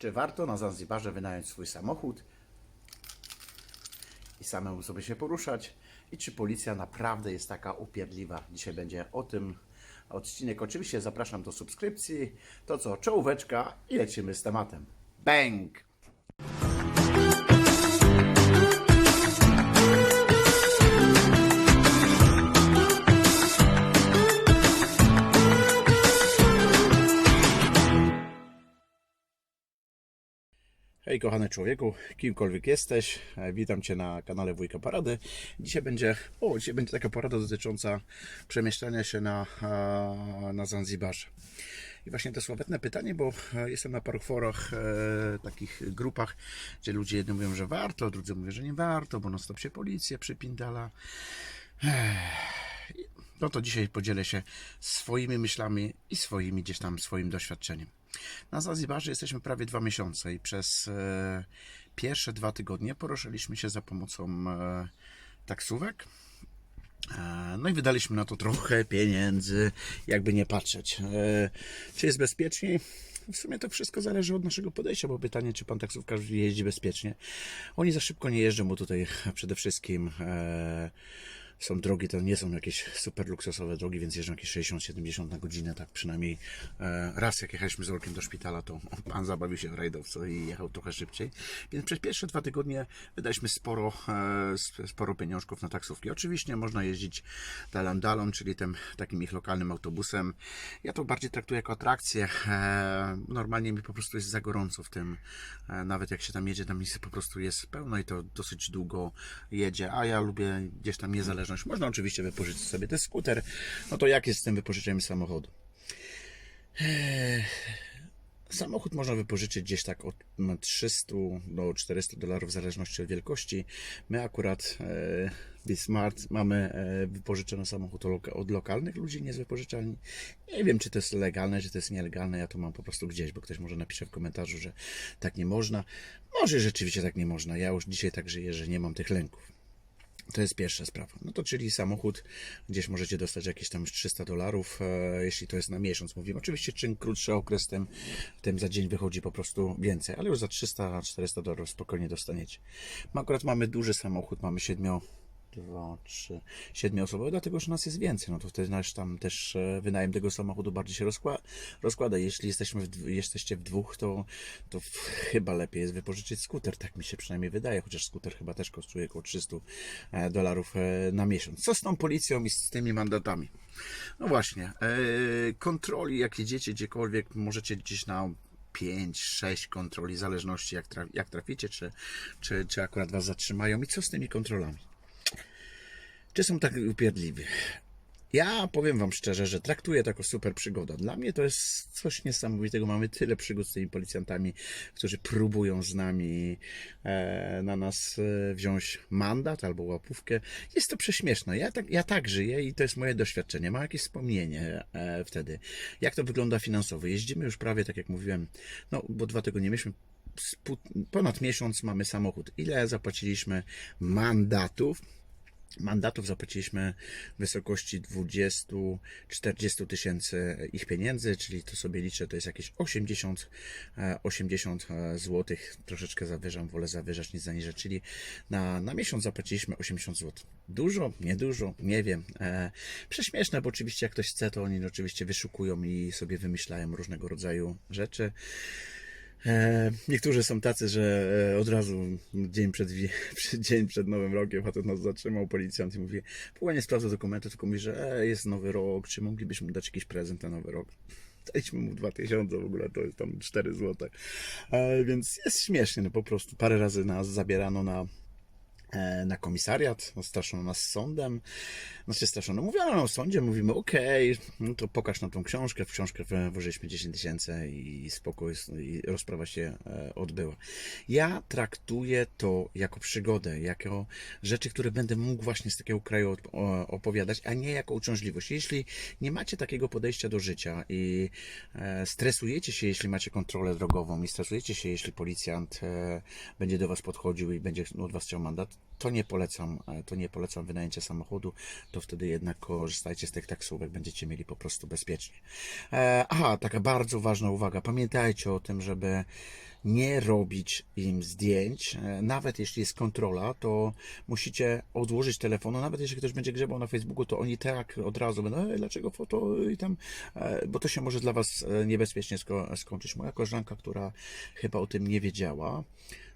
Czy warto na Zanzibarze wynająć swój samochód i samemu sobie się poruszać? I czy policja naprawdę jest taka upierdliwa? Dzisiaj będzie o tym odcinek. Oczywiście zapraszam do subskrypcji. To co, czołóweczka i lecimy z tematem. Bang! Hej kochany człowieku, kimkolwiek jesteś, e, witam Cię na kanale Wujka Parady. Dzisiaj będzie, o, dzisiaj będzie taka porada dotycząca przemieszczania się na, e, na Zanzibarze. I właśnie to sławetne pytanie, bo e, jestem na paru forach, e, takich grupach, gdzie ludzie jedni mówią, że warto, drudzy mówią, że nie warto, bo non stop się policja przypindala. No to dzisiaj podzielę się swoimi myślami i swoimi gdzieś tam swoim doświadczeniem. Na Zanzibarze jesteśmy prawie dwa miesiące i przez e, pierwsze dwa tygodnie poruszyliśmy się za pomocą e, taksówek. E, No i wydaliśmy na to trochę pieniędzy, jakby nie patrzeć. E, Czy jest bezpieczniej? W sumie to wszystko zależy od naszego podejścia, bo pytanie, czy pan taksówkarz jeździ bezpiecznie. Oni za szybko nie jeżdżą, bo tutaj przede wszystkim e, są drogi, to nie są jakieś super luksusowe drogi, więc jeżdżą jakieś 60-70 na godzinę, tak przynajmniej e, raz jak jechaliśmy z Olkiem do szpitala, to pan zabawił się w rajdowcu i jechał trochę szybciej. Więc przez pierwsze dwa tygodnie wydaliśmy sporo, e, sp- sporo pieniążków na taksówki. Oczywiście można jeździć dalandalą, czyli tym takim ich lokalnym autobusem. Ja to bardziej traktuję jako atrakcję. E, normalnie mi po prostu jest za gorąco w tym. Nawet jak się tam jedzie, tam miejsce po prostu jest pełno i to dosyć długo jedzie, a ja lubię gdzieś tam Można oczywiście wypożyczyć sobie ten skuter. No to jak jest z tym wypożyczeniem samochodu? Samochód można wypożyczyć gdzieś tak od 300 do 400 dolarów w zależności od wielkości. My akurat Bismart mamy e, wypożyczony samochód od lokalnych ludzi, nie z wypożyczalni. Nie wiem, czy to jest legalne, czy to jest nielegalne. Ja to mam po prostu gdzieś, bo ktoś może napisze w komentarzu, że tak nie można. Może rzeczywiście tak nie można. Ja już dzisiaj tak żyję, że nie mam tych lęków. To jest pierwsza sprawa. No to czyli samochód, gdzieś możecie dostać jakieś tam 300 dolarów, e, jeśli to jest na miesiąc. Mówimy oczywiście, czym krótszy okres, tym, tym za dzień wychodzi po prostu więcej, ale już za 300-400 dolarów spokojnie dostaniecie. My akurat mamy duży samochód, mamy 7, 2, 3, 7 osobowy, dlatego że nas jest więcej. No to wtedy nasz tam też e, wynajem tego samochodu bardziej się rozkłada. Jeśli jesteśmy w, jesteście w dwóch, to, to chyba lepiej jest wypożyczyć skuter, tak mi się przynajmniej wydaje, chociaż skuter chyba też kosztuje około 300 e, dolarów e, na miesiąc. Co z tą policją i z tymi mandatami? No właśnie, kontroli jak jedziecie gdziekolwiek, możecie gdzieś na 5, 6 kontroli, w zależności jak, jak traficie, czy, czy, czy akurat was zatrzymają i co z tymi kontrolami? Czy są tak upierdliwi? Ja powiem Wam szczerze, że traktuję to jako super przygoda. Dla mnie to jest coś niesamowitego. Mamy tyle przygód z tymi policjantami, którzy próbują z nami e, na nas e, wziąć mandat albo łapówkę. Jest to prześmieszne. Ja tak, ja tak żyję i to jest moje doświadczenie. Mam jakieś wspomnienie e, wtedy. Jak to wygląda finansowo? Jeździmy już prawie, tak jak mówiłem, no bo dwa tygodnie mieliśmy ponad miesiąc mamy samochód. Ile zapłaciliśmy mandatów? Mandatów zapłaciliśmy w wysokości 20-40 tysięcy ich pieniędzy, czyli to sobie liczę, to jest jakieś 80, e, 80 zł. Troszeczkę zawyżam, wolę zawyżać, nie zaniżać, czyli na, na miesiąc zapłaciliśmy 80 zł. Dużo, niedużo, nie wiem. E, prześmieszne, bo oczywiście jak ktoś chce, to oni oczywiście wyszukują i sobie wymyślają różnego rodzaju rzeczy. E, niektórzy są tacy, że e, od razu dzień przed, dzień przed Nowym Rokiem facet nas zatrzymał, policjant i mówi, w ogóle nie sprawdza dokumentu, tylko mówi, że e, jest Nowy Rok, czy moglibyśmy dać jakiś prezent na Nowy Rok. Daliśmy mu 2000, w ogóle to jest tam 4 zł. Więc jest śmiesznie, no po prostu. Parę razy nas zabierano na na komisariat, no, straszono nas sądem, znaczy straszono, mówiono nam o sądzie, mówimy okej, no to pokaż nam tą książkę, w książkę w- włożyliśmy 10 tysięcy i spokój, i rozprawa się e, odbyła. Ja traktuję to jako przygodę, jako rzeczy, które będę mógł właśnie z takiego kraju opowiadać, a nie jako uciążliwość. Jeśli nie macie takiego podejścia do życia i e, stresujecie się, jeśli macie kontrolę drogową i stresujecie się, jeśli policjant e, będzie do Was podchodził i będzie od Was chciał mandat, to nie polecam, e, to nie polecam wynajęcia samochodu, to wtedy jednak korzystajcie z tych taksówek, będziecie mieli po prostu bezpiecznie. E, aha, taka bardzo ważna uwaga, pamiętajcie o tym, żeby nie robić im zdjęć. E, Nawet jeśli jest kontrola, to musicie odłożyć telefonu. Nawet jeśli ktoś będzie grzebał na Facebooku, to oni tak od razu będą, e, dlaczego foto i tam, bo to się może dla Was niebezpiecznie sko- skończyć. Moja koleżanka, która chyba o tym nie wiedziała,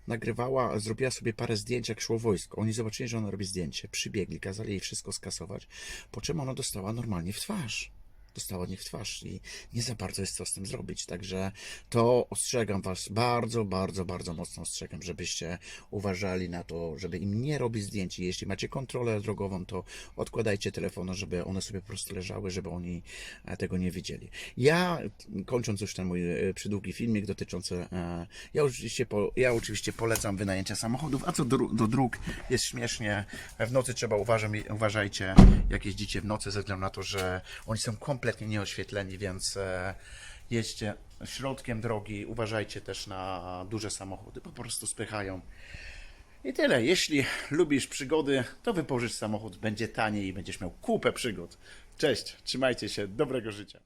nagrywała, zrobiła sobie parę zdjęć, jak szło wojsko. Oni zobaczyli, że ona robi zdjęcie, przybiegli, kazali jej wszystko skasować, po czym ona dostała normalnie w twarz. Dostała od nich w twarz i nie za bardzo jest co z tym zrobić. Także to ostrzegam Was, bardzo, bardzo, bardzo mocno ostrzegam, żebyście uważali na to, żeby im nie robić zdjęć. Jeśli macie kontrolę drogową, to odkładajcie telefony, żeby one sobie po prostu leżały, żeby oni e, tego nie widzieli. Ja, kończąc już ten mój e, przydługi filmik dotyczący, e, ja oczywiście, po, ja oczywiście polecam wynajęcie samochodów, a co do, do dróg jest śmiesznie. W nocy trzeba uważać, uważajcie, jak jeździcie w nocy, ze względu na to, że oni są kompletnie nieoświetleni, więc e, jedźcie środkiem drogi, uważajcie też na duże samochody, po prostu spychają. I tyle. Jeśli lubisz przygody, to wypożycz samochód, będzie taniej i będziesz miał kupę przygód. Cześć, trzymajcie się, dobrego życia.